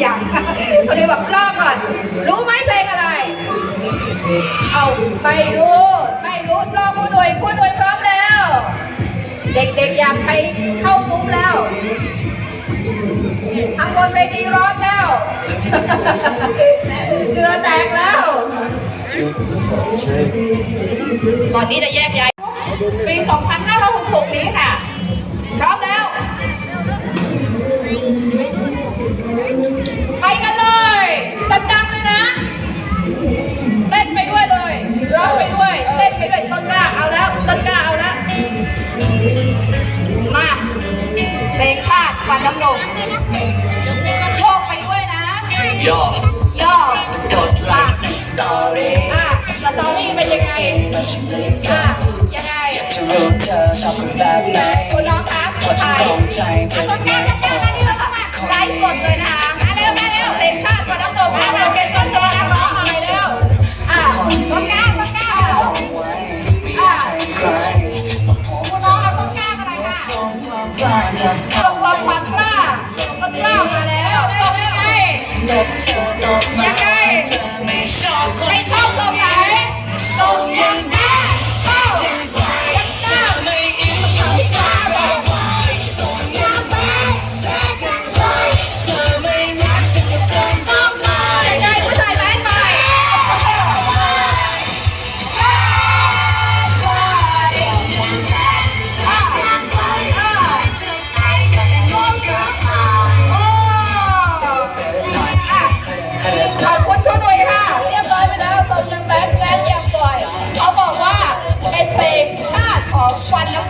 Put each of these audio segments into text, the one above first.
อย่างคนนี้บบกรอบก่อน รู้ไหมเพลงอะไร เอาไม่รู้ ไม่รู้รอบผู้โดยผู้โดยพร้อมแล้ว เด็กๆอยากไปเข้าซุ้มแล้วทางบนไปทีร้อนแล้ว เกลือแตกแล้วก่อนนี้จะแยกย้ายปี 2566 ฟันน้ำนมโยกไปด้วยนะ โย่อยก Don't like this อะสตอรี่เป็นยังไงอะยังไงจะรู้เธอชอบคนแบบไหนคุณน้องคะคนที่ตรงใจเธอไหม บโชว์ตบมา swatting up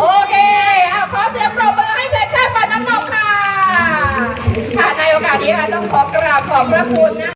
โอเคอ่ขอเสียงปรบมือให้เพลงชาติฟันน้ำนมค่ะ ค่ะในโอกาสนี้ค่ะต้องขอกราบขอบพระคุณนะ